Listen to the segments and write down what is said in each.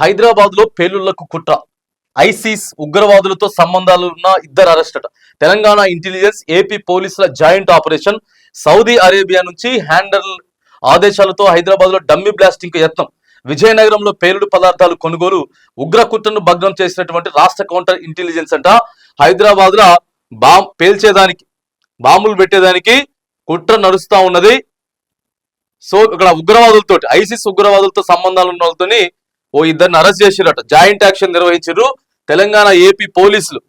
హైదరాబాద్లో పేలుళ్ళకు కుట్ర. ఐసిస్ ఉగ్రవాదులతో సంబంధాలు ఉన్న ఇద్దరు అరెస్ట్ అట. తెలంగాణ ఇంటెలిజెన్స్ ఏపీ పోలీసుల జాయింట్ ఆపరేషన్ సౌదీ అరేబియా నుంచి హ్యాండల్ ఆదేశాలతో హైదరాబాద్లో డమ్మీ బ్లాస్టింగ్ యత్నం. విజయనగరంలో పేలుడు పదార్థాలు కొనుగోలు ఉగ్ర కుట్రను భగ్నం చేసినటువంటి రాష్ట్ర కౌంటర్ ఇంటెలిజెన్స్ అంట. హైదరాబాద్లో బాంబ్ పేల్చేదానికి బాంబులు పెట్టేదానికి కుట్ర నడుస్తా ఉన్నది. సో ఇక్కడ ఉగ్రవాదులతో ఐసిస్ ఉగ్రవాదులతో సంబంధాలు ఉన్న వాళ్ళతోని ఓ ఇద్దరిని అరెస్ట్ చేసిరట. జాయింట్ యాక్షన్ నిర్వహించారు తెలంగాణ ఏపీ పోలీసులు.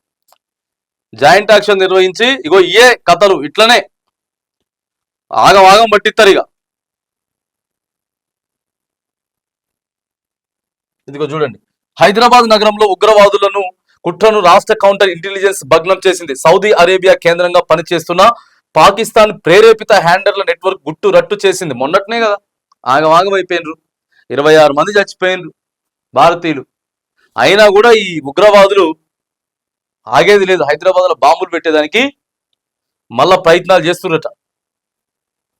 జాయింట్ యాక్షన్ నిర్వహించి ఇగో ఏ కథలు ఇట్లనే. ఆగవాగం పట్టిస్తారు ఇక ఇదిగో చూడండి. హైదరాబాద్ నగరంలో ఉగ్రవాదులను కుట్రను రాష్ట్ర కౌంటర్ ఇంటెలిజెన్స్ భగ్నం చేసింది సౌదీ అరేబియా కేంద్రంగా పనిచేస్తున్న పాకిస్తాన్ ప్రేరేపిత హ్యాండర్ల నెట్వర్క్ గుట్టు రట్టు చేసింది. మొన్నట్నే కదా. ఆగవాగం అయిపోయినరు. ఇరవై ఆరు మంది చచ్చిపోయినరు. భారతీయులు. అయినా కూడా ఈ ఉగ్రవాదులు ఆగేది లేదు. హైదరాబాద్లో బాంబులు పెట్టేదానికి మళ్ళా ప్రయత్నాలు చేస్తున్నట.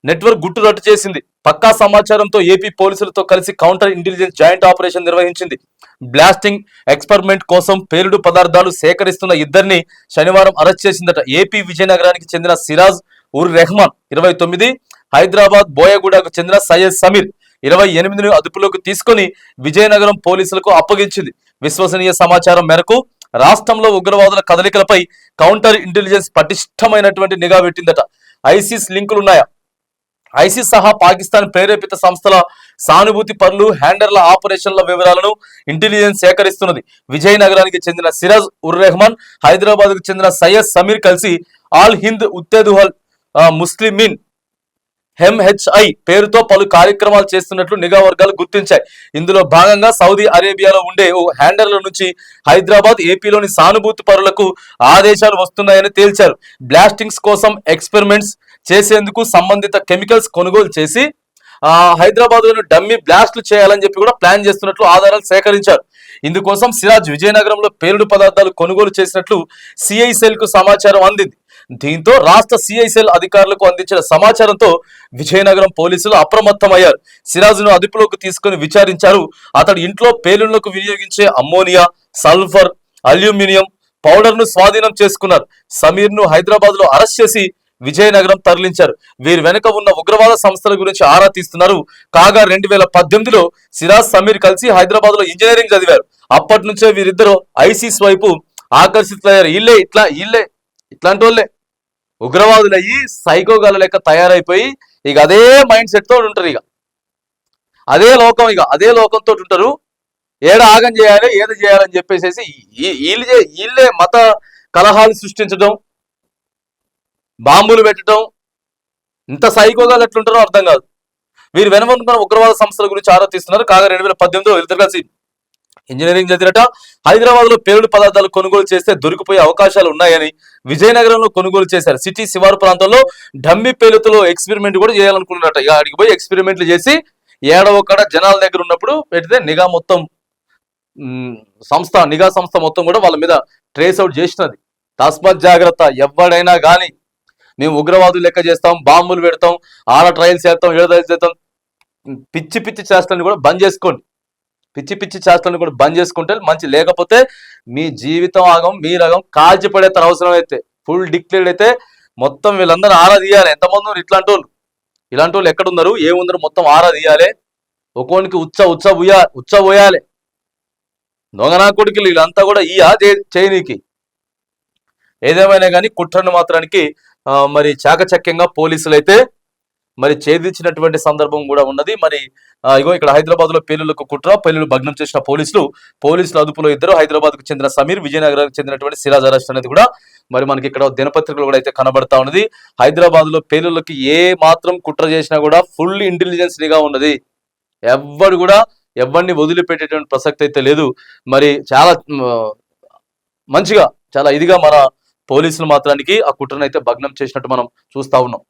నెట్వర్క్ గుట్టు రట్టు చేసింది. పక్కా సమాచారంతో ఏపీ పోలీసులతో కలిసి కౌంటర్ ఇంటెలిజెన్స్ జాయింట్ ఆపరేషన్ నిర్వహించింది. బ్లాస్టింగ్ ఎక్స్పెరిమెంట్ కోసం పేలుడు పదార్థాలు సేకరిస్తున్న ఇద్దరిని శనివారం అరెస్ట్ చేసిందట. ఏపీ విజయనగరానికి చెందిన సిరాజ్ ఉర్ రెహమాన్ ఇరవై తొమ్మిది హైదరాబాద్ బోయగూడకు చెందిన సయ్యద్ సమీర్ ఇరవై ఎనిమిదిని అదుపులోకి తీసుకొని విజయనగరం పోలీసులకు అప్పగించింది. విశ్వసనీయ సమాచారం మేరకు రాష్ట్రంలో ఉగ్రవాదుల కదలికలపై కౌంటర్ ఇంటెలిజెన్స్ పటిష్టమైనటువంటి నిఘా పెట్టిందట. ఐసిస్ లింకులున్నాయా ఐసిస్ సహా పాకిస్తాన్ ప్రేరేపిత సంస్థల సానుభూతి పనులు హ్యాండర్ల ఆపరేషన్ల వివరాలను ఇంటెలిజెన్స్ సేకరిస్తున్నది. విజయనగరానికి చెందిన సిరాజ్ ఉర్ రెహమాన్ హైదరాబాద్కు చెందిన సయ్యద్ సమీర్ కలిసి ఆల్ హింద్ ఉత్తేదుహల్ ముస్లిమీన్ ఎంహెచ్ఐ పేరుతో పలు కార్యక్రమాలు చేస్తున్నట్లు నిఘా వర్గాలు గుర్తించాయి. ఇందులో భాగంగా సౌదీ అరేబియాలో ఉండే ఓ హ్యాండర్ల నుంచి హైదరాబాద్ ఏపీలోని సానుభూతి పరులకు ఆదేశాలు వస్తున్నాయని తేల్చారు. బ్లాస్టింగ్స్ కోసం ఎక్స్పెరిమెంట్స్ చేసేందుకు సంబంధిత కెమికల్స్ కొనుగోలు చేసి ఆ హైదరాబాద్లోని డమ్మీ బ్లాస్ట్లు చేయాలని చెప్పి కూడా ప్లాన్ చేస్తున్నట్లు ఆధారాలు సేకరించారు. ఇందుకోసం సిరాజ్ విజయనగరంలో పేలుడు పదార్థాలు కొనుగోలు చేసినట్లు సిఐసెల్కు సమాచారం అందింది. దీంతో రాష్ట్ర సిఐసెల్ అధికారులకు అందించిన సమాచారంతో విజయనగరం పోలీసులు అప్రమత్తమయ్యారు. సిరాజ్ను అదుపులోకి తీసుకుని విచారించారు. అతడు ఇంట్లో పేలుళ్ళకు వినియోగించే అమ్మోనియా సల్ఫర్ అల్యూమినియం పౌడర్ను స్వాధీనం చేసుకున్నారు. సమీర్ను హైదరాబాద్లో అరెస్ట్ చేసి విజయనగరం తరలించారు. వీరి వెనుక ఉన్న ఉగ్రవాద సంస్థల గురించి ఆరా తీస్తున్నారు. కాగా రెండు వేల పద్దెనిమిదిలో సిరాజ్ సమీర్ కలిసి హైదరాబాద్లో ఇంజనీరింగ్ చదివారు. అప్పటి నుంచే వీరిద్దరు ఐసీస్ వైపు ఆకర్షితులయ్యారు. ఇల్లే ఇట్లా ఇల్లే ఇట్లాంటి వాళ్ళే ఉగ్రవాదులు అయ్యి సైకోగాల లెక్క తయారైపోయి ఇక అదే మైండ్ సెట్ తోటి ఉంటారు ఇక. అదే లోకం ఇక అదే లోకంతో ఉంటారు. ఏడ ఆగం చేయాలి ఏది చేయాలని చెప్పేసి వీళ్ళు వీళ్ళే మత కలహాలు సృష్టించడం బాంబులు పెట్టడం ఇంత సైకోగాలు ఎట్లుంటారో అర్థం కాదు. వీరు వెనుమనుకున్న ఉగ్రవాద సంస్థల గురించి ఆరా తీస్తున్నారు కాగా రెండు వేల పద్దెనిమిదిలో వీరిద్దరు కలిసి ఇంజనీరింగ్ చదివినట హైదరాబాద్లో పేలుడు పదార్థాలు కొనుగోలు చేస్తే దొరికిపోయే అవకాశాలు ఉన్నాయని విజయనగరంలో కొనుగోలు చేశారు. సిటీ శివారు ప్రాంతంలో డమ్మి పేలుతులో ఎక్స్పెరిమెంట్ కూడా చేయాలనుకున్నారట. ఇక అడిగి పోయి ఎక్స్పెరిమెంట్లు చేసి ఏడవక్కడ జనాల దగ్గర ఉన్నప్పుడు పెడితే నిఘా మొత్తం సంస్థ నిఘా సంస్థ మొత్తం కూడా వాళ్ళ మీద ట్రేస్ అవుట్ చేసినది. తస్మత్ జాగ్రత్త ఎవడైనా గాని మేము ఉగ్రవాదులు లెక్క చేస్తాం బాంబులు పెడతాం ఆడ ట్రయల్స్ చేస్తాం ఏడ ట్రయల్స్ చేస్తాం. పిచ్చి పిచ్చి చేస్తాను కూడా బంద్ చేసుకోండి. పిచ్చి పిచ్చి చేష్టలను కూడా బంద్ చేసుకుంటే మంచి లేకపోతే మీ జీవితం ఆగం మీ రగం కాల్చి పడేస్తారు అవసరం అయితే ఫుల్ డిక్లేర్డ్ అయితే మొత్తం వీళ్ళందరూ ఆరా తీయాలి. ఎంతమంది ఉన్నారు? ఇట్లాంటి వాళ్ళు ఇలాంటి వాళ్ళు ఎక్కడ ఉన్నారు ఏముందరు? మొత్తం ఆరా తీయాలి. ఒక్కోనికి ఉచ్చ ఉచ్చ ఉయ్యా ఉచ్చ పోయాలి దొంగనా కొడుకులు వీళ్ళంతా కూడా ఈ చేయనీకి. ఏదేమైనా కానీ కుట్రను మాత్రానికి మరి చాకచక్యంగా పోలీసులు అయితే మరి ఛేదించినటువంటి సందర్భం కూడా ఉన్నది. మరి ఇగో ఇక్కడ హైదరాబాద్లో పేలులకు కుట్ర పేలులు భగ్నం చేసిన పోలీసులు పోలీసుల అదుపులో ఇద్దరు హైదరాబాద్కు చెందిన సమీర్ విజయనగరానికి చెందినటువంటి సిరాజ్ అరెస్ట్ అనేది కూడా మరి మనకి ఇక్కడ దినపత్రికలు కూడా అయితే కనబడతా ఉన్నది. హైదరాబాద్లో పేలులకి ఏ మాత్రం కుట్ర చేసినా కూడా ఫుల్ ఇంటెలిజెన్స్గా ఉన్నది. ఎవ్వరు కూడా ఎవరిని వదిలిపెట్టేటువంటి ప్రసక్తి అయితే లేదు. మరి చాలా మంచిగా చాలా ఇదిగా మన పోలీసులు మాత్రానికి ఆ కుట్రను అయితే భగ్నం చేసినట్టు మనం చూస్తా ఉన్నాం.